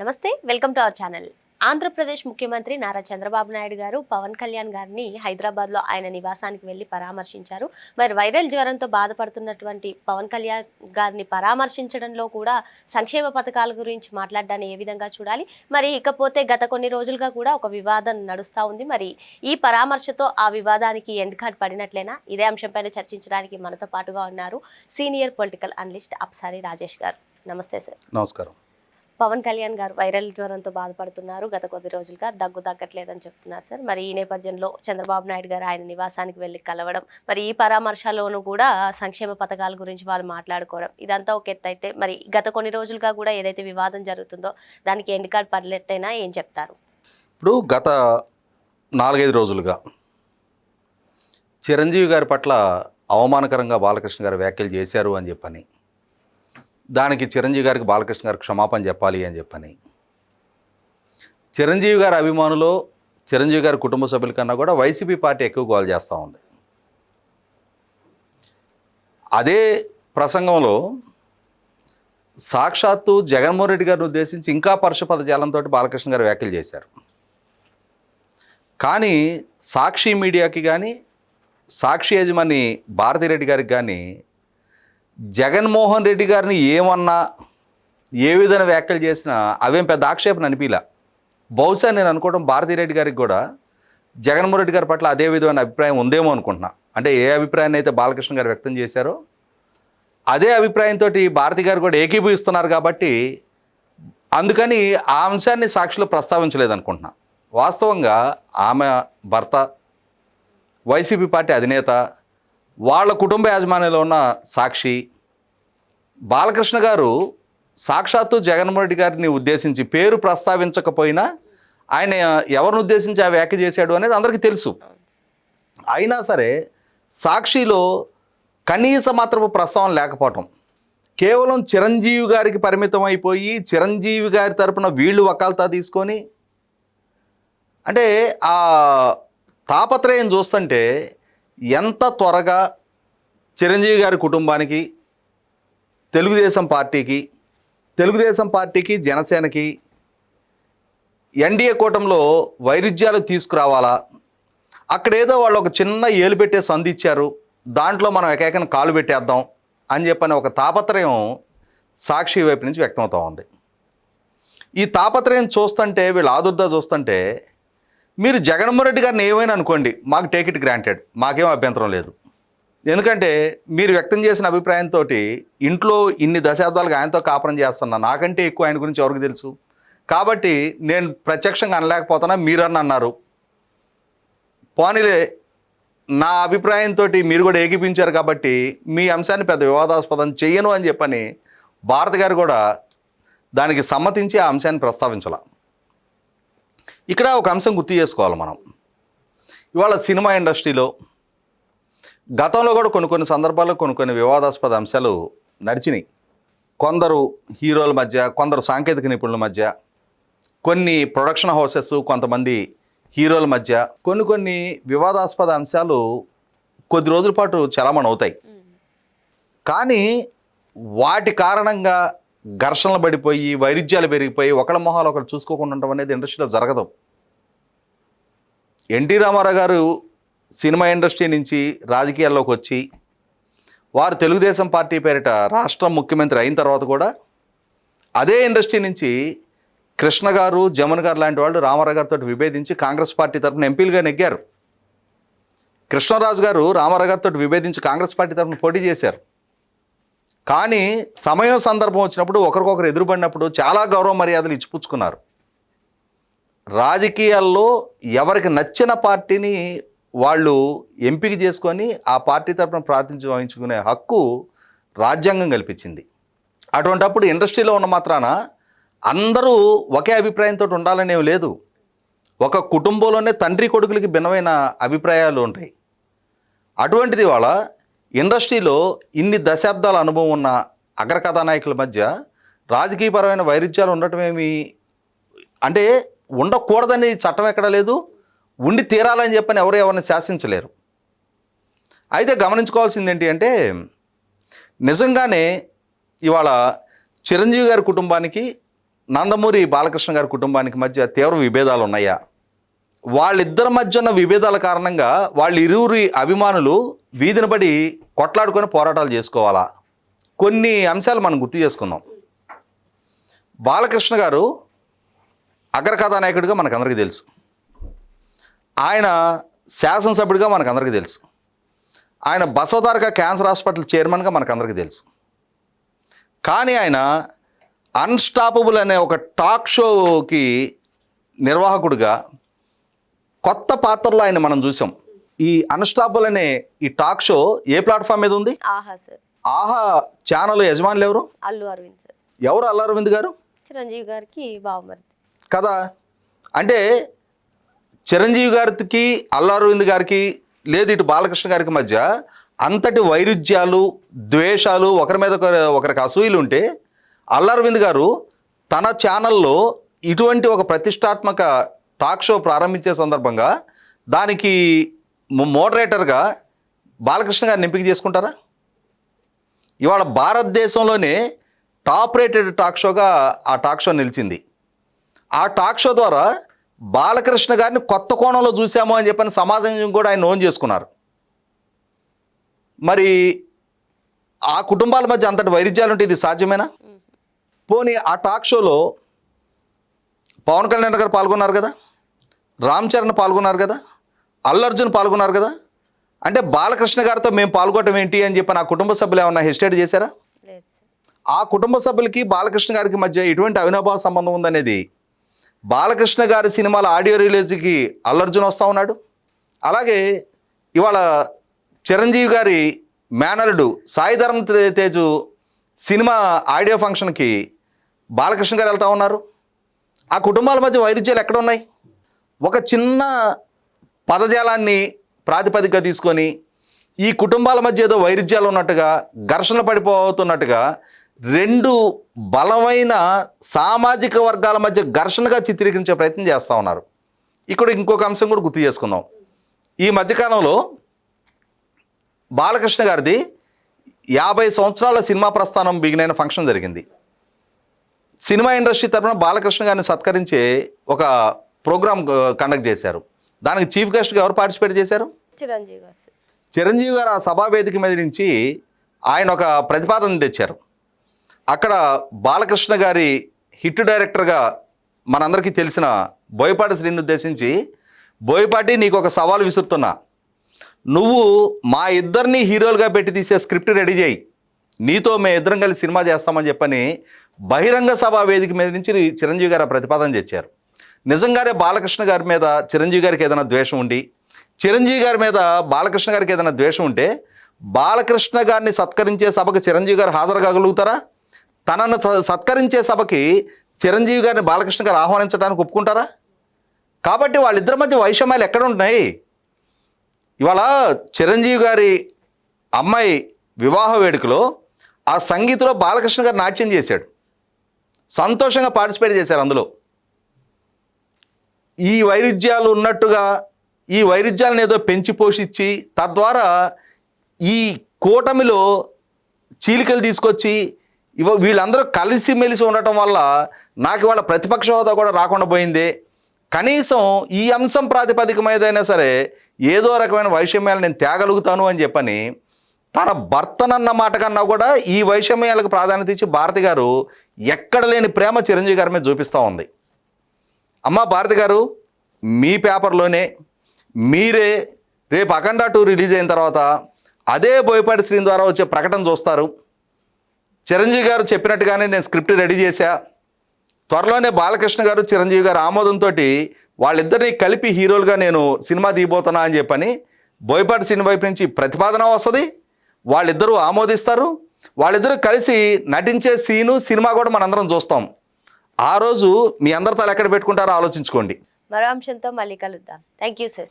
నమస్తే welcome to our channel. Andhra Pradesh ముఖ్యమంత్రి నారా చంద్రబాబు నాయుడు గారు పవన్ కళ్యాణ్ గారిని హైదరాబాద్లో ఆయన నివాసానికి వెళ్ళి పరామర్శించారు. మరి వైరల్ జ్వరంతో బాధపడుతున్నటువంటి పవన్ కళ్యాణ్ గారిని పరామర్శించడంలో కూడా సంక్షేమ పథకాల గురించి మాట్లాడడాన్ని ఏ విధంగా చూడాలి? మరి ఇకపోతే గత కొన్ని రోజులుగా కూడా ఒక వివాదం నడుస్తూ ఉంది. మరి ఈ పరామర్శతో ఆ వివాదానికి ఎండ్ కార్డ్ పడినట్లేనా? ఇదే అంశంపైన చర్చించడానికి మనతో పాటుగా ఉన్నారు senior political analyst Apsari Rajesh గారు. నమస్తే సార్. నమస్కారం. పవన్ కళ్యాణ్ గారు వైరల్ జ్వరంతో బాధపడుతున్నారు. గత కొద్ది రోజులుగా దగ్గు తగ్గట్లేదని చెప్తున్నారు సార్. మరి ఈ నేపథ్యంలో చంద్రబాబు నాయుడు గారు ఆయన నివాసానికి వెళ్ళి కలవడం మరి ఈ పరామర్శలోనూ కూడా సంక్షేమ పథకాల గురించి వాళ్ళు మాట్లాడుకోవడం ఇదంతా ఒక ఎత్తు అయితే మరి గత కొన్ని రోజులుగా కూడా ఏదైతే వివాదం జరుగుతుందో దానికి ఎండ్ కార్డ్ పడలేటైనా ఏం చెప్తారు? ఇప్పుడు గత నాలుగైదు రోజులుగా చిరంజీవి గారి పట్ల అవమానకరంగా బాలకృష్ణ గారు వ్యాఖ్యలు చేశారు అని చెప్పని దానికి చిరంజీవి గారికి బాలకృష్ణ గారికి క్షమాపణ చెప్పాలి అని చెప్పని. చిరంజీవి గారి అభిమానులు చిరంజీవి గారి కుటుంబ సభ్యుల కన్నా కూడా వైసీపీ పార్టీ ఎక్కువ గోల్ చేస్తూ ఉంది. అదే ప్రసంగంలో సాక్షాత్తు జగన్మోహన్ రెడ్డి గారిని ఉద్దేశించి ఇంకా పరుషపద జాలంతో బాలకృష్ణ గారు వ్యాఖ్యలు చేశారు. కానీ సాక్షి మీడియాకి కానీ సాక్షి యజమాని భారతిరెడ్డి గారికి కానీ జగన్మోహన్ రెడ్డి గారిని ఏమన్నా ఏ విధంగా వ్యాఖ్యలు చేసినా అవేం పెద్ద ఆక్షేపణ అనిపించలే. బహుశా నేను అనుకోవడం భారతిరెడ్డి గారికి కూడా జగన్మోహన్ రెడ్డి గారి పట్ల అదే విధమైన అభిప్రాయం ఉందేమో అనుకుంటున్నా. అంటే ఏ అభిప్రాయాన్ని అయితే బాలకృష్ణ గారు వ్యక్తం చేశారో అదే అభిప్రాయంతో భారతి గారు కూడా ఏకీభవిస్తున్నారు కాబట్టి అందుకని ఆ అంశాన్ని సాక్షిలో ప్రస్తావించలేదనుకుంటున్నా వాస్తవంగా ఆమె భర్త వైసీపీ పార్టీ అధినేత వాళ్ళ కుటుంబ యాజమాన్యంలో ఉన్న సాక్షి బాలకృష్ణ గారు సాక్షాత్తు జగన్మోహన్ రెడ్డి గారిని ఉద్దేశించి పేరు ప్రస్తావించకపోయినా ఆయన ఎవరిని ఉద్దేశించి ఆ వ్యాఖ్య చేశాడు అనేది అందరికీ తెలుసు. అయినా సరే సాక్షిలో కనీస మాత్రపు ప్రస్తావన లేకపోవటం కేవలం చిరంజీవి గారికి పరిమితం అయిపోయి చిరంజీవి గారి తరపున వీళ్ళు వకాల్తా తీసుకొని అంటే ఆ తాపత్రయం చూస్తుంటే ఎంత త్వరగా చిరంజీవి గారి కుటుంబానికి తెలుగుదేశం పార్టీకి తెలుగుదేశం పార్టీకి జనసేనకి ఎన్డీఏ కూటంలో వైరుధ్యాలు తీసుకురావాలా? అక్కడేదో వాళ్ళు ఒక చిన్న ఏలు పెట్టే సంధి ఇచ్చారు. దాంట్లో మనం ఏకైకన కాలు పెట్టేద్దాం అని చెప్పని ఒక తాపత్రయం సాక్షి వైపు నుంచి వ్యక్తమవుతూ ఉంది. ఈ తాపత్రయం చూస్తుంటే వీళ్ళు ఆదుర్దా చూస్తుంటే మీరు జగన్మోహన్ రెడ్డి గారిని ఏమైనా అనుకోండి మాకు టేక్ ఇట్ గ్రాంటెడ్ మాకేం అభ్యంతరం లేదు. ఎందుకంటే మీరు వ్యక్తం చేసిన అభిప్రాయంతో ఇంట్లో ఇన్ని దశాబ్దాలుగా ఆయనతో కాపురం చేస్తున్నా నాకంటే ఎక్కువ ఆయన గురించి ఎవరికి తెలుసు? కాబట్టి నేను ప్రత్యక్షంగా అనలేకపోతున్నా మీరని అన్నారు. పోనీలే నా అభిప్రాయంతో మీరు కూడా ఏకీపించారు కాబట్టి మీ అంశాన్ని పెద్ద వివాదాస్పదం చేయను అని చెప్పని భారత్ గారు కూడా దానికి సమ్మతించి ఆ అంశాన్ని ప్రస్తావించాల. ఇక్కడ ఒక అంశం గుర్తు చేసుకోవాలి మనం. ఇవాళ సినిమా ఇండస్ట్రీలో గతంలో కూడా కొన్ని కొన్ని సందర్భాల్లో కొన్ని కొన్ని వివాదాస్పద అంశాలు నడిచినాయి. కొందరు హీరోల మధ్య కొందరు సాంకేతిక నిపుణుల మధ్య కొన్ని ప్రొడక్షన్ హౌసెస్ కొంతమంది హీరోల మధ్య కొన్ని కొన్ని వివాదాస్పద అంశాలు కొద్ది రోజుల పాటు చలమణవుతాయి కానీ వాటి కారణంగా ఘర్షణలు పడిపోయి వైరుధ్యాలు పెరిగిపోయి ఒకళ్ళ మొహాలు ఒకరు చూసుకోకుండా ఉండటం అనేది ఇండస్ట్రీలో జరగదు. ఎన్టీ రామారావు గారు సినిమా ఇండస్ట్రీ నుంచి రాజకీయాల్లోకి వచ్చి వారు తెలుగుదేశం పార్టీ పేరిట రాష్ట్ర ముఖ్యమంత్రి అయిన తర్వాత కూడా అదే ఇండస్ట్రీ నుంచి కృష్ణ గారు జమున్ గారు లాంటి వాళ్ళు రామారావు గారితో విభేదించి కాంగ్రెస్ పార్టీ తరఫున ఎంపీలుగా నెగ్గారు. కృష్ణరాజు గారు రామారావు గారితో విభేదించి కాంగ్రెస్ పార్టీ తరఫున పోటీ చేశారు. కానీ సమయం సందర్భం వచ్చినప్పుడు ఒకరికొకరు ఎదురుపడినప్పుడు చాలా గౌరవ మర్యాదలు ఇచ్చిపుచ్చుకున్నారు. రాజకీయాల్లో ఎవరికి నచ్చిన పార్టీని వాళ్ళు ఎంపిక చేసుకొని ఆ పార్టీ తరపున ప్రాతినిధ్యం వహించుకునే హక్కు రాజ్యాంగం కల్పించింది. అటువంటప్పుడు ఇండస్ట్రీలో ఉన్న మాత్రాన అందరూ ఒకే అభిప్రాయంతో ఉండాలనేవి లేదు. ఒక కుటుంబంలోనే తండ్రి కొడుకులకి భిన్నమైన అభిప్రాయాలు ఉంటాయి. అటువంటిది వాళ్ళ ఇండస్ట్రీలో ఇన్ని దశాబ్దాల అనుభవం ఉన్న అగ్ర కథానాయకుల మధ్య రాజకీయపరమైన వైరుధ్యాలు ఉండటమేమి అంటే ఉండకూడదని చట్టం ఎక్కడ లేదు? ఉండి తీరాలని చెప్పని ఎవరు ఎవరిని శాసించలేరు. అయితే గమనించుకోవాల్సింది ఏంటి అంటే నిజంగానే ఇవాళ చిరంజీవి గారి కుటుంబానికి నందమూరి బాలకృష్ణ గారి కుటుంబానికి మధ్య తీవ్ర విభేదాలు ఉన్నాయా? వాళ్ళిద్దరి మధ్య ఉన్న విభేదాల కారణంగా వాళ్ళ ఇరువురి అభిమానులు వీధిని పడి కొట్లాడుకొని పోరాటాలు చేసుకోవాలా? కొన్ని అంశాలు మనం గుర్తు చేసుకున్నాం బాలకృష్ణ గారు అగ్రకథానాయకుడిగా మనకందరికీ తెలుసు. ఆయన శాసనసభ్యుడిగా మనకందరికీ తెలుసు. ఆయన బసవతారక క్యాన్సర్ హాస్పిటల్ చైర్మన్గా మనకందరికీ తెలుసు. కానీ ఆయన అన్స్టాపబుల్ అనే ఒక టాక్ షోకి నిర్వాహకుడిగా కొత్త పాత్రలో ఆయన మనం చూసాం. ఈ అన్స్టాపబుల్ అనే ఈ టాక్ షో ఏ ప్లాట్ఫామ్ మీద ఉంది? ఆహా సార్. ఆహా ఛానల్ యజమానులు ఎవరు? అల్లు అరవింద్ సార్. ఎవరు అల్లారవింద్ గారు? చిరంజీవి గారికి బావమరిది. కదా? అంటే చిరంజీవి గారికి అల్లారవింద్ గారికి లేదు ఇటు బాలకృష్ణ గారికి మధ్య అంతటి వైరుధ్యాలు ద్వేషాలు ఒకరి మీద ఒకరి ఒకరికి అసూయలు ఉంటే అల్లారవింద్ గారు తన ఛానల్లో ఇటువంటి ఒక ప్రతిష్టాత్మక టాక్ షో ప్రారంభించే సందర్భంగా దానికి మోడరేటర్గా బాలకృష్ణ గారిని ఎంపిక చేసుకుంటారా? ఇవాళ భారతదేశంలోనే టాప్ రేటెడ్ టాక్ షోగా ఆ టాక్ షో నిలిచింది. ఆ టాక్ షో ద్వారా బాలకృష్ణ గారిని కొత్త కోణంలో చూసాము అని చెప్పని సమాజం కూడా ఆయన ఓన్ చేసుకున్నారు. మరి ఆ కుటుంబాల మధ్య అంతటి వైరుధ్యాలు ఉంటే ఇది సాధ్యమేనా? పోనీ ఆ టాక్ షోలో పవన్ కళ్యాణ్ గారు పాల్గొన్నారు కదా? రామ్ చరణ్ పాల్గొన్నారు కదా? అల్లు అర్జున్ పాల్గొన్నారు కదా? అంటే బాలకృష్ణ గారితో మేము పాల్గొనడం ఏంటి అని చెప్పి నా కుటుంబ సభ్యులు ఏమన్నా హెస్టేట్ చేశారా? ఆ కుటుంబ సభ్యులకి బాలకృష్ణ గారికి మధ్య ఎటువంటి అవినాభావ సంబంధం ఉందనేది? బాలకృష్ణ గారి సినిమాల ఆడియో రిలీజ్కి అల్లర్జున్ వస్తూ ఉన్నాడు. అలాగే ఇవాళ చిరంజీవి గారి మేనలుడు సాయి ధర్మ తే- తేజు సినిమా ఆడియో ఫంక్షన్కి బాలకృష్ణ గారు వెళ్తూ ఉన్నారు. ఆ కుటుంబాల మధ్య వైరుధ్యాలు ఎక్కడ ఉన్నాయి? ఒక చిన్న పదజాలాన్ని ప్రాతిపదికగా తీసుకొని ఈ కుటుంబాల మధ్య ఏదో వైరుధ్యాలు ఉన్నట్టుగా ఘర్షణ పడిపోతున్నట్టుగా రెండు బలమైన సామాజిక వర్గాల మధ్య ఘర్షణగా చిత్రీకరించే ప్రయత్నం చేస్తూ ఉన్నారు. ఇక్కడ ఇంకొక అంశం కూడా గుర్తు చేసుకుందాం. ఈ మధ్యకాలంలో బాలకృష్ణ గారిది యాభై సంవత్సరాల సినిమా ప్రస్థానం బిగినైన ఫంక్షన్ జరిగింది. సినిమా ఇండస్ట్రీ తరఫున బాలకృష్ణ గారిని సత్కరించే ఒక ప్రోగ్రామ్ కండక్ట్ చేశారు. దానికి చీఫ్ గెస్ట్గా ఎవరు పార్టిసిపేట్ చేశారు? చిరంజీవి గారు సార్. చిరంజీవి గారు ఆ సభా వేదిక మీద నుంచి ఆయన ఒక ప్రతిపాదన తెచ్చారు. అక్కడ బాలకృష్ణ గారి హిట్ డైరెక్టర్గా మనందరికీ తెలిసిన బోయపాటి శ్రీని ఉద్దేశించి బోయపాటి నీకు ఒక సవాల్ విసురుతున్నా. నువ్వు మా ఇద్దరిని హీరోలుగా పెట్టి తీసే స్క్రిప్ట్ రెడీ చేయి. నీతో మేము ఇద్దరం కలిసి సినిమా చేస్తామని చెప్పని బహిరంగ సభ వేదిక మీద నుంచి చిరంజీవి గారు ఆ ప్రతిపాదన తెచ్చారు. నిజంగానే బాలకృష్ణ గారి మీద చిరంజీవి గారికి ఏదైనా ద్వేషం ఉండి చిరంజీవి గారి మీద బాలకృష్ణ గారికి ఏదైనా ద్వేషం ఉంటే బాలకృష్ణ గారిని సత్కరించే సభకు చిరంజీవి గారు హాజరు కాగలుగుతారా తనను స- సత్కరించే సభకి చిరంజీవి గారిని బాలకృష్ణ గారు ఆహ్వానించడానికి ఒప్పుకుంటారా? కాబట్టి వాళ్ళిద్దరి మధ్య వైషమ్యాలు ఎక్కడ ఉంటున్నాయి? ఇవాళ చిరంజీవి గారి అమ్మాయి వివాహ వేడుకలో ఆ సంగీతంలో బాలకృష్ణ గారు నాట్యం చేశాడు. సంతోషంగా పార్టిసిపేట్ చేశారు అందులో. ఈ వైరుధ్యాలు ఉన్నట్టుగా ఈ వైరుధ్యాలను ఏదో పెంచి పోషించి తద్వారా ఈ కూటమిలో చీలికలు తీసుకొచ్చి ఇవ వీళ్ళందరూ కలిసిమెలిసి ఉండటం వల్ల నాకు ఇవాళ ప్రతిపక్ష హోదా కూడా రాకుండా పోయింది. కనీసం ఈ అంశం ప్రాతిపదిక మీదైనా సరే ఏదో రకమైన వైషమ్యాలు నేను తేగలుగుతాను అని చెప్పని తన భర్తనన్న మాట కన్నా కూడా ఈ వైషమ్యాలకు ప్రాధాన్యత ఇచ్చి భారతి గారు ఎక్కడ లేని ప్రేమ చిరంజీవి గారి మీద చూపిస్తూ ఉంది. అమ్మ భారతి గారు మీ పేపర్లోనే మీరే రేపు అఖండ టూ రిలీజ్ అయిన తర్వాత అదే బోయపాటి స్క్రీన్ ద్వారా వచ్చే ప్రకటన చూస్తారు. చిరంజీవి గారు చెప్పినట్టుగానే నేను స్క్రిప్ట్ రెడీ చేశా. త్వరలోనే బాలకృష్ణ గారు చిరంజీవి గారు ఆమోదంతో వాళ్ళిద్దరిని కలిపి హీరోలుగా నేను సినిమా తీయబోతున్నా అని చెప్పని బోయపాటి సినిమా వైపు నుంచి ప్రతిపాదన వస్తుంది. వాళ్ళిద్దరూ ఆమోదిస్తారు. వాళ్ళిద్దరూ కలిసి నటించే సీను సినిమా కూడా మనందరం చూస్తాం. ఆ రోజు మీ అందరి తల ఎక్కడ పెట్టుకుంటారో ఆలోచించుకోండి. మరో అంశంతో మళ్ళీ కలుద్దాం. Thank you sir